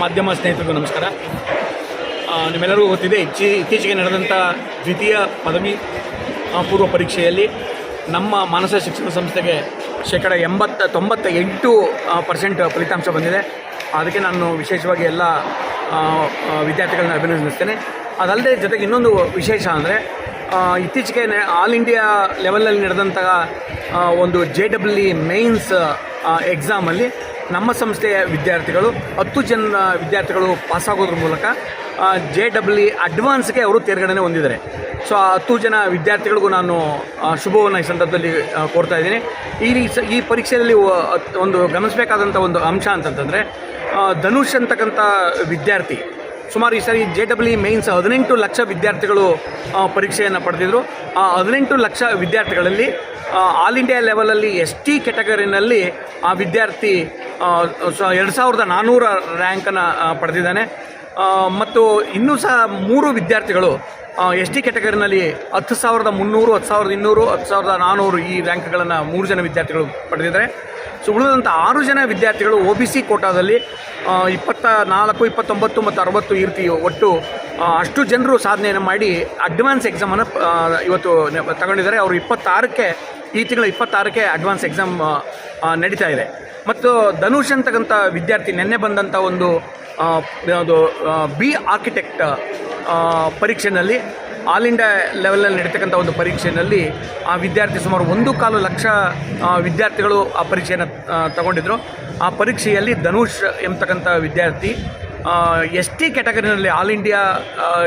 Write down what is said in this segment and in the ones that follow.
ಮಾಧ್ಯಮ ಸ್ನೇಹಿತರಿಗೂ ನಮಸ್ಕಾರ. ನಿಮ್ಮೆಲ್ಲರಿಗೂ ಗೊತ್ತಿದೆ ಇಚ್ಚಿ ಇತ್ತೀಚೆಗೆ ನಡೆದಂಥ ದ್ವಿತೀಯ ಪದವಿ ಪೂರ್ವ ಪರೀಕ್ಷೆಯಲ್ಲಿ ನಮ್ಮ ಮಾನಸ ಶಿಕ್ಷಣ ಸಂಸ್ಥೆಗೆ ಶೇಕಡ ಎಂಬತ್ತ ತೊಂಬತ್ತ ಎಂಟು ಪರ್ಸೆಂಟ್ ಫಲಿತಾಂಶ ಬಂದಿದೆ. ಅದಕ್ಕೆ ನಾನು ವಿಶೇಷವಾಗಿ ಎಲ್ಲ ವಿದ್ಯಾರ್ಥಿಗಳನ್ನ ಅಭಿನಂದಿಸ್ತೇನೆ. ಅದಲ್ಲದೆ ಜೊತೆಗೆ ಇನ್ನೊಂದು ವಿಶೇಷ ಅಂದರೆ ಇತ್ತೀಚೆಗೆ ಆಲ್ ಇಂಡಿಯಾ ಲೆವೆಲಲ್ಲಿ ನಡೆದಂತಹ ಒಂದು ಜೆ ಡಬ್ಲ್ಯೂ ಇ ಮೇನ್ಸ್ ಎಕ್ಸಾಮಲ್ಲಿ ನಮ್ಮ ಸಂಸ್ಥೆಯ ವಿದ್ಯಾರ್ಥಿಗಳು, ಹತ್ತು ಜನ ವಿದ್ಯಾರ್ಥಿಗಳು ಪಾಸಾಗೋದ್ರ ಮೂಲಕ ಜೆ ಡಬ್ಲ್ಯೂ ಅಡ್ವಾನ್ಸ್ಗೆ ಅವರು ತೇರ್ಗಡೆ ಹೊಂದಿದ್ದಾರೆ. ಸೊ ಆ ಹತ್ತು ಜನ ವಿದ್ಯಾರ್ಥಿಗಳಿಗೂ ನಾನು ಶುಭವನ್ನು ಈ ಸಂದರ್ಭದಲ್ಲಿ ಕೊಡ್ತಾ ಇದ್ದೀನಿ. ಈ ಈ ಪರೀಕ್ಷೆಯಲ್ಲಿ ಒಂದು ಗಮನಿಸಬೇಕಾದಂಥ ಒಂದು ಅಂಶ ಅಂತಂತಂದರೆ ಧನುಷ್ ಅಂತಕ್ಕಂಥ ವಿದ್ಯಾರ್ಥಿ, ಸುಮಾರು ಈ ಸರಿ ಜೆ ಡಬ್ಲ್ಯೂ ಮೇನ್ಸ್ ಹದಿನೆಂಟು ಲಕ್ಷ ವಿದ್ಯಾರ್ಥಿಗಳು ಪರೀಕ್ಷೆಯನ್ನು ಪಡೆದಿದ್ದರು ಆ ಹದಿನೆಂಟು ಲಕ್ಷ ವಿದ್ಯಾರ್ಥಿಗಳಲ್ಲಿ ಆಲ್ ಇಂಡಿಯಾ ಲೆವೆಲಲ್ಲಿ ಎಸ್ ಟಿ ಕೆಟಗರಿನಲ್ಲಿ ಆ ವಿದ್ಯಾರ್ಥಿ ಎರಡು ಸಾವಿರದ ನಾನ್ನೂರ ರ್ಯಾಂಕನ್ನು ಪಡೆದಿದ್ದಾನೆ. ಮತ್ತು ಇನ್ನೂ ಸಹ ಮೂರು ವಿದ್ಯಾರ್ಥಿಗಳು ಎಸ್ ಟಿ ಕ್ಯಾಟಗರಿನಲ್ಲಿ ಹತ್ತು ಸಾವಿರದ ಮುನ್ನೂರು, ಹತ್ತು ಸಾವಿರದ ಇನ್ನೂರು, ಹತ್ತು ಸಾವಿರದ ನಾನ್ನೂರು ಈ ರ್ಯಾಂಕ್ಗಳನ್ನು ಮೂರು ಜನ ವಿದ್ಯಾರ್ಥಿಗಳು ಪಡೆದಿದ್ದಾರೆ. ಸೊ ಉಳಿದಂಥ ಆರು ಜನ ವಿದ್ಯಾರ್ಥಿಗಳು ಒ ಬಿ ಸಿ ಕೋಟಾದಲ್ಲಿ ಇಪ್ಪತ್ತ ನಾಲ್ಕು ಇಪ್ಪತ್ತೊಂಬತ್ತು ಮತ್ತು ಅರವತ್ತು ಈ ರೀತಿ ಒಟ್ಟು ಅಷ್ಟು ಜನರು ಸಾಧನೆಯನ್ನು ಮಾಡಿ ಅಡ್ವಾನ್ಸ್ ಎಕ್ಸಾಮನ್ನು ಇವತ್ತು ತಗೊಂಡಿದ್ದಾರೆ. ಅವರು ಇಪ್ಪತ್ತಾರಕ್ಕೆ, ಈ ತಿಂಗಳ ಇಪ್ಪತ್ತಾರಕ್ಕೆ ಅಡ್ವಾನ್ಸ್ ಎಕ್ಸಾಮ್ ನಡೀತಾ ಇದೆ. ಮತ್ತು ಧನುಷ್ ಅಂತಕ್ಕಂಥ ವಿದ್ಯಾರ್ಥಿ ನಿನ್ನೆ ಬಂದಂಥ ಒಂದು ಯಾವುದು ಬಿ ಆರ್ಕಿಟೆಕ್ಟ್ ಪರೀಕ್ಷೆಯಲ್ಲಿ ಆಲ್ ಇಂಡಿಯಾ ಲೆವೆಲಲ್ಲಿ ನಡೀತಕ್ಕಂಥ ಒಂದು ಪರೀಕ್ಷೆಯಲ್ಲಿ ಆ ವಿದ್ಯಾರ್ಥಿ ಸುಮಾರು ಒಂದು ಕಾಲು ಲಕ್ಷ ವಿದ್ಯಾರ್ಥಿಗಳು ಆ ಪರೀಕ್ಷೆಯನ್ನು ತಗೊಂಡಿದ್ರು. ಆ ಪರೀಕ್ಷೆಯಲ್ಲಿ ಧನುಷ್ ಎಂಬತಕ್ಕಂಥ ವಿದ್ಯಾರ್ಥಿ ಎಸ್ ಟಿ ಕ್ಯಾಟಗರಿನಲ್ಲಿ ಆಲ್ ಇಂಡಿಯಾ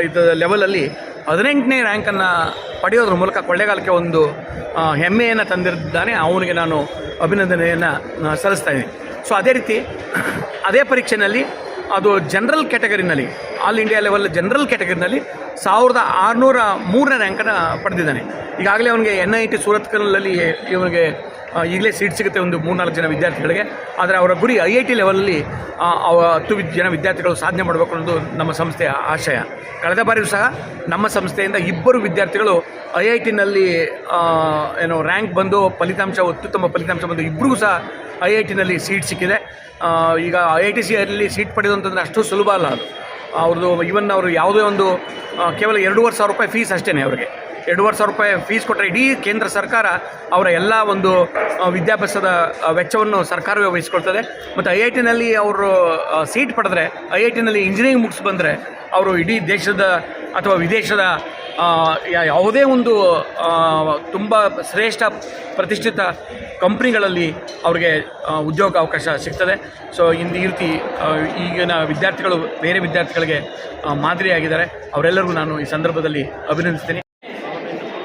ಇದು ಲೆವೆಲಲ್ಲಿ ಹದಿನೆಂಟನೇ ರ್ಯಾಂಕನ್ನು ಪಡೆಯೋದ್ರ ಮೂಲಕ ಕೊಳ್ಳೇಗಾಲಕ್ಕೆ ಒಂದು ಹೆಮ್ಮೆಯನ್ನು ತಂದಿದ್ದಾನೆ. ಅವನಿಗೆ ನಾನು ಅಭಿನಂದನೆಯನ್ನು ಸಲ್ಲಿಸ್ತಾ ಇದ್ದೀನಿ. ಸೊ ಅದೇ ರೀತಿ ಅದೇ ಪರೀಕ್ಷೆಯಲ್ಲಿ ಅದು ಜನರಲ್ ಕ್ಯಾಟಗರಿನಲ್ಲಿ ಆಲ್ ಇಂಡಿಯಾ ಲೆವೆಲ್ ಜನರಲ್ ಕ್ಯಾಟಗರಿನಲ್ಲಿ ಸಾವಿರದ ಆರುನೂರ ಮೂರನೇ ರ್ಯಾಂಕನ್ನು ಪಡೆದಿದ್ದಾನೆ. ಈಗಾಗಲೇ ಅವನಿಗೆ ಎನ್ ಐ ಟಿ ಸೂರತ್ಕಲ್ನಲ್ಲಿ ಇವನಿಗೆ ಈಗಲೇ ಸೀಟ್ ಸಿಗುತ್ತೆ ಒಂದು ಮೂರ್ನಾಲ್ಕು ಜನ ವಿದ್ಯಾರ್ಥಿಗಳಿಗೆ. ಆದರೆ ಅವರ ಗುರಿ ಐ ಐ ಟಿ ಲೆವೆಲಲ್ಲಿ ಹತ್ತು ಜನ ವಿದ್ಯಾರ್ಥಿಗಳು ಸಾಧನೆ ಮಾಡಬೇಕು ಅನ್ನೋದು ನಮ್ಮ ಸಂಸ್ಥೆಯ ಆಶಯ. ಕಳೆದ ಬಾರಿಯೂ ಸಹ ನಮ್ಮ ಸಂಸ್ಥೆಯಿಂದ ಇಬ್ಬರು ವಿದ್ಯಾರ್ಥಿಗಳು ಐ ಐ ಟಿನಲ್ಲಿ ಏನು ರ್ಯಾಂಕ್ ಬಂದು ಫಲಿತಾಂಶ, ಅತ್ಯುತ್ತಮ ಫಲಿತಾಂಶ ಬಂದು ಇಬ್ಬರಿಗೂ ಸಹ ಐ ಐ ಟಿನಲ್ಲಿ ಸೀಟ್ ಸಿಕ್ಕಿದೆ. ಈಗ ಐ ಐ ಟಿ ಸಿಯಲ್ಲಿ ಸೀಟ್ ಪಡೆಯೋದು ಅಂತಂದರೆ ಅಷ್ಟು ಸುಲಭ ಅಲ್ಲ ಅದು. ಅವ್ರದ್ದು ಇವನ್ ಅವರು ಯಾವುದೇ ಒಂದು ಕೇವಲ ಎರಡೂವರೆ ಸಾವಿರ ರೂಪಾಯಿ ಫೀಸ್ ಅಷ್ಟೇ ಅವ್ರಿಗೆ. ಎರಡೂವರೆ ಸಾವಿರ ರೂಪಾಯಿ ಫೀಸ್ ಕೊಟ್ಟರೆ ಇಡೀ ಕೇಂದ್ರ ಸರ್ಕಾರ ಅವರ ಎಲ್ಲ ಒಂದು ವಿದ್ಯಾಭ್ಯಾಸದ ವೆಚ್ಚವನ್ನು ಸರ್ಕಾರವೇ ವಹಿಸ್ಕೊಳ್ತದೆ. ಮತ್ತು ಐ ಐ ಟಿನಲ್ಲಿ ಅವರು ಸೀಟ್ ಪಡೆದ್ರೆ, ಐ ಐ ಟಿನಲ್ಲಿ ಇಂಜಿನಿಯರಿಂಗ್ ಮುಗಿಸ್ ಬಂದರೆ, ಅವರು ಇಡೀ ದೇಶದ ಅಥವಾ ವಿದೇಶದ ಯಾವುದೇ ಒಂದು ತುಂಬ ಶ್ರೇಷ್ಠ ಪ್ರತಿಷ್ಠಿತ ಕಂಪ್ನಿಗಳಲ್ಲಿ ಅವ್ರಿಗೆ ಉದ್ಯೋಗ ಅವಕಾಶ ಸಿಗ್ತದೆ. ಸೊ ಇಂದು ಈ ರೀತಿ ಈಗಿನ ವಿದ್ಯಾರ್ಥಿಗಳು, ಬೇರೆ ವಿದ್ಯಾರ್ಥಿಗಳಿಗೆ ಮಾದರಿಯಾಗಿದ್ದಾರೆ. ಅವರೆಲ್ಲರಿಗೂ ನಾನು ಈ ಸಂದರ್ಭದಲ್ಲಿ ಅಭಿನಂದಿಸ್ತೀನಿ.